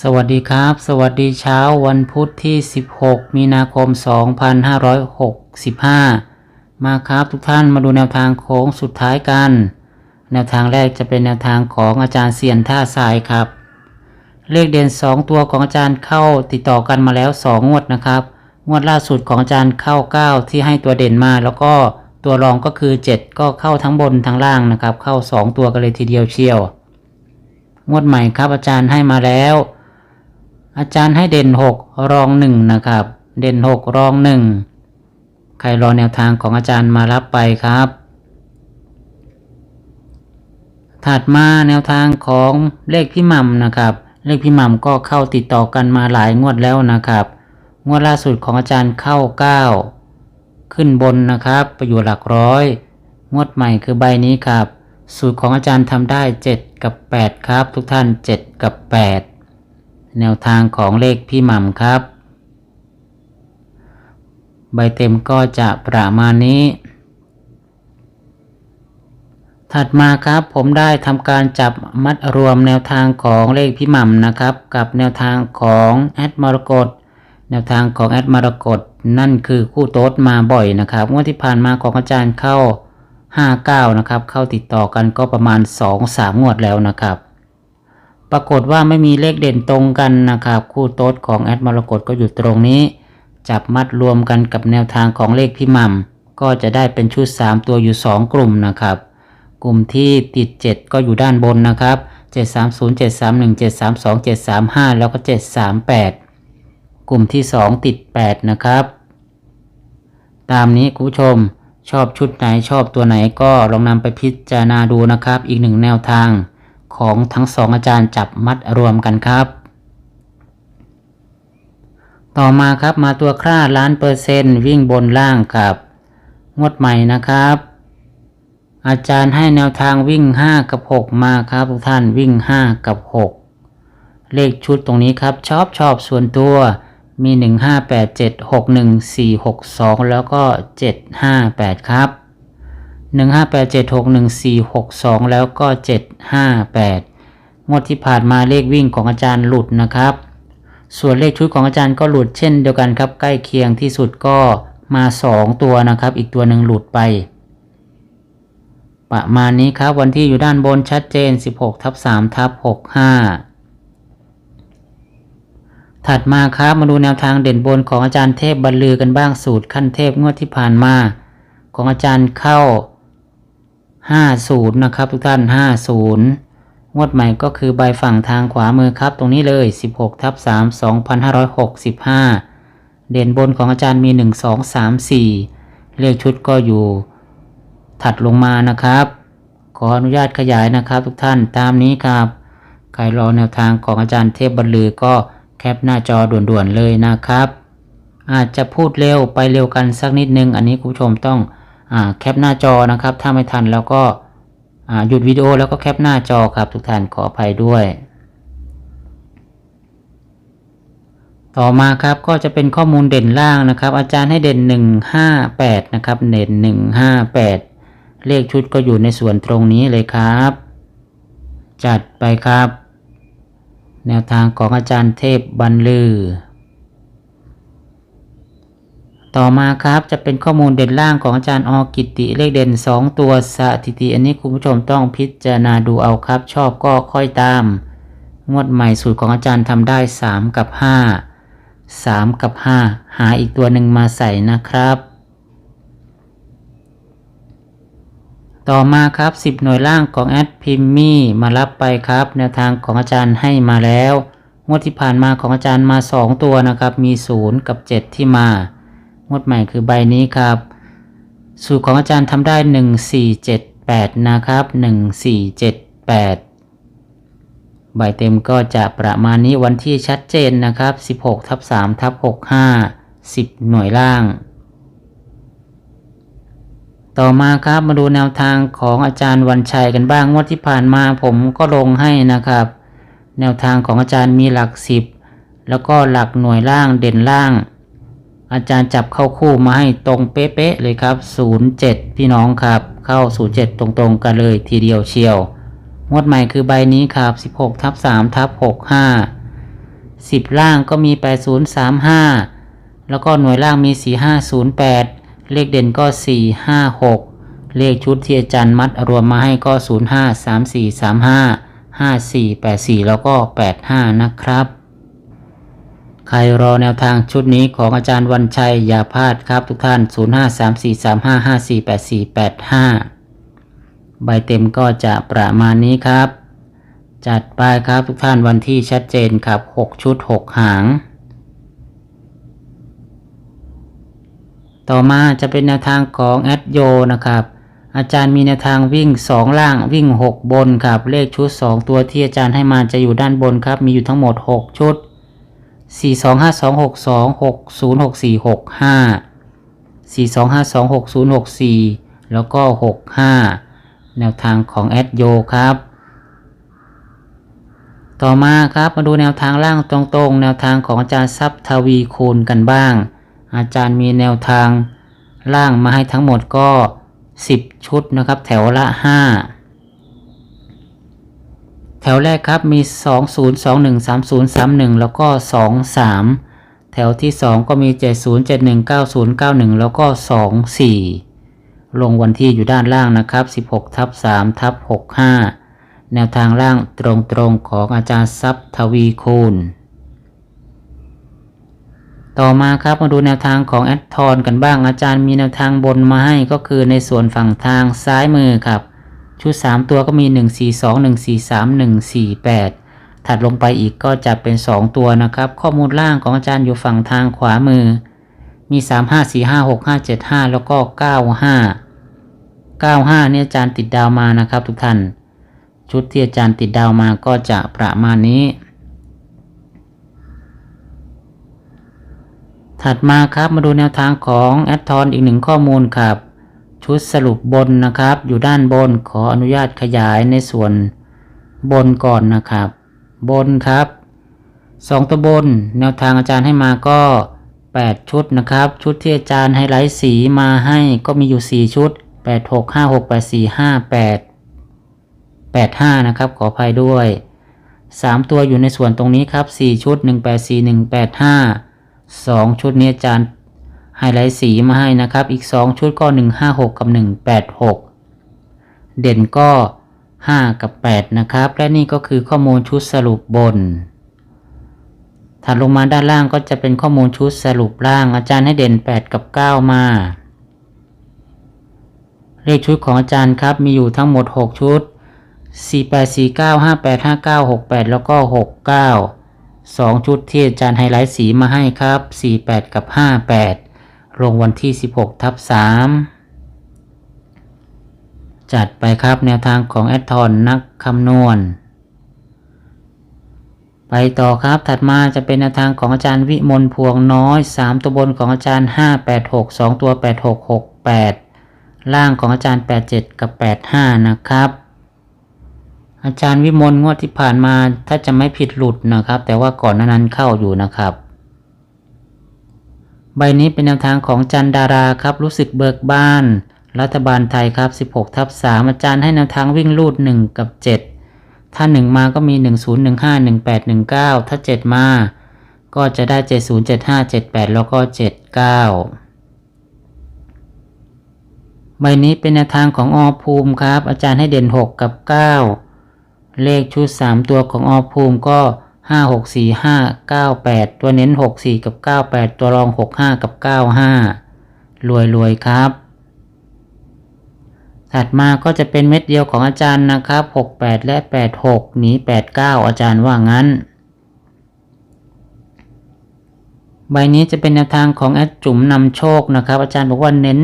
สวัสดีครับ สวัสดีเช้าวันพุธที่ 16 มีนาคม 2565 มาครับทุกท่านมาดูแนวทางโค้งสุดท้ายกัน แนวทางแรกจะเป็นแนวทางของอาจารย์เซียนท่าทรายครับ เลขเด่น 2 ตัวของอาจารย์เข้าติดต่อกันมาแล้ว 2 งวดนะครับ งวดล่าสุดของอาจารย์เข้า 9 ที่ให้ตัวเด่นมาแล้วก็ตัวรองก็คือ 7 ก็เข้าทั้งบนทั้งล่างนะครับ เข้า 2 ตัวกันเลยทีเดียวเชียว งวดใหม่ครับอาจารย์ให้มาแล้ว อาจารย์ให้เด่นหกรองหนึ่งนะครับ เด่นหกรองหนึ่งใครรอแนวทางของอาจารย์มารับไปครับ ถัดมาแนวทางของเลขพี่หม่ำนะครับ เลขพี่หม่ำก็เข้าติดต่อกันมาหลายงวดแล้วนะครับ งวดล่าสุดของอาจารย์เข้า 9 ขึ้นบนนะครับไปอยู่หลักร้อย งวดใหม่คือใบนี้ครับ สูตรของอาจารย์ทำได้ 7 กับ 8 ครับ ทุกท่าน 7 กับ 8 แนวทางของเลขพี่หม่ำครับ ใบเต็มก็จะประมาณนี้ ถัดมาครับผมได้ทำการจับมัดรวมแนวทางของเลขพี่หม่ำนะครับ กับแนวทางของแอดมรกตแนวทางของแอดมรกตนั่นคือคู่โต๊ดมาบ่อยนะครับงวดที่ผ่านมาของอาจารย์เข้า 59 นะครับ เข้าติดต่อกันก็ประมาณ 2-3 งวดแล้วนะครับ ปรากฏว่าไม่มีเลขเด่นตรงกันนะครับ คู่โต๊ดของแอดมรกตก็อยู่ตรงนี้ จับมัดรวมกันกับแนวทางของเลขพี่ม่ำก็จะได้เป็นชุด 3 ตัวอยู่ 2 กลุ่มนะครับ กลุ่มที่ติด 7 ก็อยู่ด้านบนนะครับ 730 731 732 735 แล้วก็ 738 กลุ่มที่ 2 ติด 8 นะครับ ตามนี้คุณผู้ชมชอบชุดไหนชอบตัวไหนก็ลองนำไปพิจารณาดูนะครับ อีกหนึ่งแนวทาง ของทั้งสองอาจารย์จับมัดรวมกันครับ ต่อมาครับมาตัวคร่าล้านเปอร์เซนต์วิ่งบนล่างครับงวดใหม่นะครับ อาจารย์ให้แนวทางวิ่ง 5 กับ 6 มาครับทุกท่านวิ่ง 5 กับ 6 เลขชุดตรงนี้ครับชอบชอบส่วนตัวมี 1 5 8 7 6 1 4 6 2 แล้วก็ 7 5 8 ครับ 1 5 8 7 6 1 4 6 2 แล้วก็ 7 5 8 งวดที่ผ่านมาเลขวิ่งของอาจารย์หลุดนะครับ ส่วนเลขชุดของอาจารย์ก็หลุดเช่นเดียวกันครับ ใกล้เคียงที่สุดก็มา 2 ตัวนะครับ อีกตัวหนึ่งหลุดไป ประมาณนี้ครับ วันที่อยู่ด้านบนชัดเจน 16ทับ3ทับ65ถัดมาครับมาดูแนวทางเด่นบนของอาจารย์เทพบรรลือกันบ้างสูตรขั้นเทพงวดที่ผ่านมา ของอาจารย์เข้า 50 นะครับ ทุกท่าน 50 งวดใหม่ก็คือใบฝั่งทางขวามือครับ ตรงนี้เลย 16ทับ3 2565 เด่นบนของอาจารย์มี 1 2 3 4 เลขชุดก็อยู่ถัดลงมานะครับ ขออนุญาตขยายนะครับ ทุกท่านตามนี้ครับ ใครรอแนวทางของอาจารย์เทพบรรลือก็แคปหน้าจอด่วนๆเลยนะครับ อาจจะพูดเร็วไปเร็วกันสักนิดนึง อันนี้คุณผู้ชมต้อง แคปหน้าจอนะครับ ถ้าไม่ทันแล้วก็หยุดวิดีโอแล้วก็แคปหน้าจอครับทุกท่านขออภัยด้วย ต่อมาครับก็จะเป็นข้อมูลเด่นล่างนะครับ อาจารย์ให้เด่น 158 นะครับเด่น 158 เลขชุดก็อยู่ในส่วนตรงนี้เลยครับ จัดไปครับ แนวทางของอาจารย์เทพบรรลือ ต่อมาครับจะเป็นข้อมูลเด่นล่างของอาจารย์อกิติเลขเด่น 2 ตัวสถิติ อันนี้คุณผู้ชมต้องพิจารณาดูเอาครับ ชอบก็ค่อยตาม งวดใหม่สูตรของอาจารย์ทำได้ 3 กับ 5 3 กับ 5 หาอีกตัวหนึ่งมาใส่นะครับ ต่อมาครับ 10 หน่วยล่างของแอดพิมมี่มารับไปครับแนวทางของอาจารย์ให้มาแล้ว งวดที่ผ่านมาของอาจารย์มา 2 ตัวนะครับ มี 0 กับ 7 ที่มา งวดใหม่คือใบนี้ครับ สูตรของอาจารย์ทำได้ 1 4 7 8 นะครับ 1 4 7 8 ใบเต็มก็จะประมาณนี้วันที่ชัดเจนนะครับ 16ทับ3ทับ65 10 หน่วยล่าง ต่อมาครับมาดูแนวทางของอาจารย์วันชัยกันบ้างงวดที่ผ่านมาผมก็ลงให้นะครับ แนวทางของอาจารย์มีหลัก 10 แล้วก็หลักหน่วยล่างเด่นล่าง อาจารย์จับเข้าคู่มาให้ตรงเป๊ะๆเลยครับ 07 พี่น้องครับ เข้า 07 ตรงๆกันเลยทีเดียวเชียว งวดใหม่คือใบนี้ครับ 16ทับ3ทับ65 10 ล่างก็มี 8035 แล้วก็หน่วยล่างมี 4508 เลขเด่นก็ 456 เลขชุดที่อาจารย์มัดรวมมาให้ก็ 05 3435 5484 แล้วก็ 85 นะครับ ใครรอแนวทางชุดนี้ของอาจารย์วันชัย อย่าพลาดครับทุกท่าน 053435548485 ใบเต็มก็จะประมาณนี้ครับ จัดไปครับทุกท่านวันที่ชัดเจนครับ 6 ชุด 6 หาง ต่อมาจะเป็นแนวทางของแอดโยนะครับอาจารย์มีแนวทางวิ่ง 2 ล่างวิ่ง 6 บนครับ เลขชุด 2 ตัวที่อาจารย์ให้มาจะอยู่ด้านบนครับ มีอยู่ทั้งหมด 6 ชุด 4 2 5 2 6 2 6 0 6 4 6 5 4 2 5 2 6 0 6 4แล้วก็6 5แนวทางของแอดโยครับ ต่อมาครับมาดูแนวทางล่างตรงๆ แนวทางของอาจารย์ทรัพย์ทวีคูณกันบ้าง อาจารย์มีแนวทางล่างมาให้ทั้งหมดก็ 10 ชุดนะครับ แถวละ 5 แถวแรกครับมี 2 0 2 1 3 0 3 1 แล้วก็ 2 3 แถวที่ 2 ก็มี 7 0 7 1 9 0 9 1 แล้วก็ 2 4 ลงวันที่อยู่ด้านล่างนะครับ 16ทับ3ทับ65 แนวทางล่างตรงๆของอาจารย์ทรัพทวีคูณ ต่อมาครับมาดูแนวทางของแอดทอนกันบ้างอาจารย์มีแนวทางบนมาให้ก็คือในส่วนฝั่งทางซ้ายมือครับ ชุด 3 ตัวก็มี 1 4 2 1 4 3 1 4 8 ถัดลงไปอีกก็จะเป็น 2 ตัวนะครับ ข้อมูลล่างของอาจารย์อยู่ฝั่งทางขวามือ มี 3 5 4 5 6 5 7 5 แล้วก็ 95 95เนี่ยอาจารย์ติดดาวมานะครับ ทุกท่าน ชุดที่อาจารย์ติดดาวมาก็จะประมาณนี้ ถัดมาครับมาดูแนวทางของแอดทอนอีกหนึ่งข้อมูลครับ ชุดสรุปบนนะครับ อยู่ด้านบนขออนุญาตขยายในส่วนบนก่อนนะครับ บนครับสองตัวบน แนวทางอาจารย์ให้มาก็ 8 ชุดนะครับ ชุดที่อาจารย์ไฮไลท์สีมาให้ก็มีอยู่ 4 ชุด 8 6 5 6 8 4 5 8 85 นะครับ ขออภัยด้วย 3 ตัวอยู่ในส่วนตรงนี้ครับ 4 ชุด 1 8 4 1 8 5 2 ชุดนี้อาจารย์ ไฮไลท์สีมาให้นะครับ อีก 2 ชุดก็ 156 กับ 186 เด่นก็ 5 กับ 8 นะครับ และนี่ก็คือข้อมูลชุดสรุปบน ถัดลงมาด้านล่างก็จะเป็นข้อมูลชุดสรุปล่าง อาจารย์ให้เด่น 8 กับ 9 มา เลขชุดของอาจารย์ครับมีอยู่ทั้งหมด 6 ชุด 48 49 58 59 68 แล้วก็ 69 2 ชุดที่อาจารย์ไฮไลท์สีมาให้ครับ 48 กับ 58 ลงวันที่ 16 ทับ 3 จัดไปครับแนวทางของแอดทอนนักคำนวณ ไปต่อครับถัดมาจะเป็นแนวทางของอาจารย์วิมลพวงน้อย 3 ตัวบนของอาจารย์ 586 2 ตัว 8668 ล่างของอาจารย์ 87 กับ 85 นะครับอาจารย์วิมลงวดที่ผ่านมาถ้าจะไม่ผิดหลุดนะครับ แต่ว่าก่อนนั้นเข้าอยู่นะครับ ใบนี้เป็นแนวทางของจันดาราครับ รู้สึกเบิกบาน รัฐบาลไทยครับ 16ทับ3อาจารย์ให้แนวทางวิ่งลูด 1 กับ 7 ถ้า 1 มาก็มี 10 15 18 19 ถ้า 7 มาก็จะได้ 70 75 78 แล้วก็ 79 ใบนี้เป็นแนวทางของอภูมิครับ อาจารย์ให้เด่น 6 กับ 9 เลขชุด 3 ตัวของอภูมิก็ 5 6 4 5 9 8ตัวเน้น6 4กับ9 8ตัวรอง6 5กับ9 5รวยรวยครับ ถัดมาก็จะเป็นเม็ดเดียวของอาจารย์นะครับ68และ86หนี89อาจารย์ว่างั้น ใบนี้จะเป็นแนวทางของแอดจุ๋มนำโชคนะครับ อาจารย์บอกว่าเน้น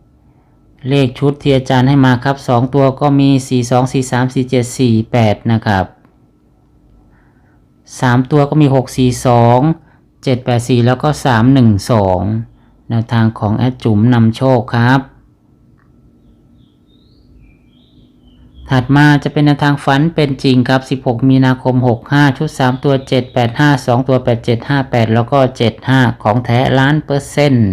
4เลขชุดที่อาจารย์ให้มาครับ 2 ตัวก็มี 4 2 4 3 4 7 4 8 นะครับ 3 ตัวก็มี 6 4 2 784 แล้วก็ 312แนวทางของแอดจุ๋มนำโชคครับ ถัดมาจะเป็นแนวทางฝันเป็นจริงครับ 16 มีนาคม 65 ชุด 3 ตัว 785 2 ตัว 8758 แล้วก็ 75 ของแท้ล้านเปอร์เซ็นต์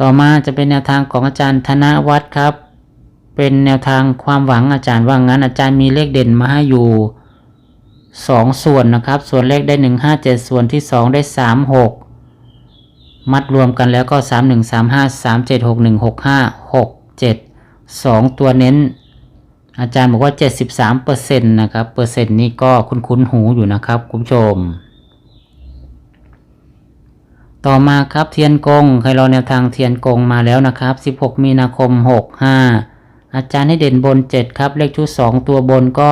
ต่อมาจะเป็นแนวทางของอาจารย์ธนวัฒน์ครับ เป็นแนวทางความหวังอาจารย์ว่างั้นอาจารย์มีเลขเด่นมาให้อยู่2ส่วนนะครับ ส่วนเลขได้157ส่วนที่2ได้36มัดรวมกันแล้วก็3 1 3 5 3 7 6 1 6 5 6 7 2ตัวเน้น อาจารย์บอกว่า73%นะครับเปอร์เซ็นต์นี้ก็คุ้นๆหูอยู่นะครับคุณผู้ชม ต่อมาครับเทียนกงใครรอแนวทางเทียนกงมาแล้วนะครับ16มีนาคม65 อาจารย์ให้เด่นบน 7 ครับ เลขชุด 2 ตัวบนก็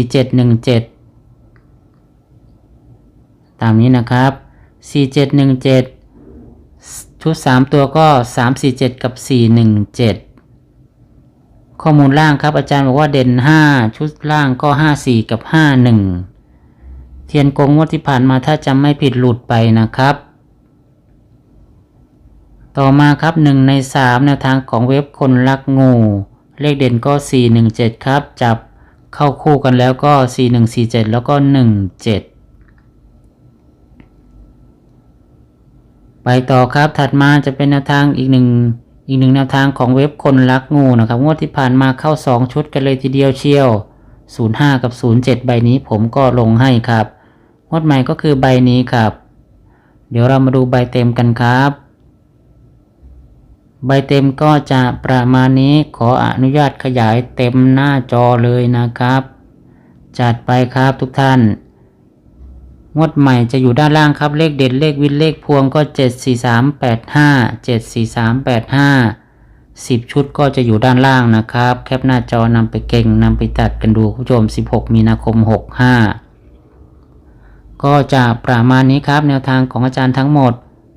4717 ตามนี้นะครับ 4717 ชุด 3 ตัวก็ 347 กับ 417 ข้อมูลล่างครับ อาจารย์บอกว่าเด่น 5 ชุดล่างก็ 54 กับ 51 เทียนกงงวดที่ผ่านมาถ้าจำไม่ผิดหลุดไปนะครับ ต่อมาครับ1ใน3แนวทางของเว็บคนรักงู เลขเด่นก็ 417 ครับ จับเข้าคู่กันแล้วก็ 4147 แล้วก็ 17 ไปต่อครับถัดมาจะเป็นแนวทางอีกหนึ่งอีกหนึ่งแนวทางของเว็บคนรักงูนะครับ งวดที่ผ่านมาเข้า 2 ชุดกันเลยทีเดียวเชียว 05 กับ 07 ใบนี้ผมก็ลงให้ครับ งวดใหม่ก็คือใบนี้ครับ เดี๋ยวเรามาดูใบเต็มกันครับ ใบเต็มก็จะประมาณนี้ขออนุญาตขยายเต็มหน้าจอเลยนะครับ จัดไปครับทุกท่าน งวดใหม่จะอยู่ด้านล่างครับเลขเด็ดเลขวินเลขพวงก็ 7 4 3 8 5 7 4 3 8 5 10 ชุดก็จะอยู่ด้านล่างนะครับ แคปหน้าจอนำไปเก่งนำไปตัดกันดูคุณผู้ชม 16 มีนาคม 65 ก็จะประมาณนี้ครับแนวทางของอาจารย์ทั้งหมด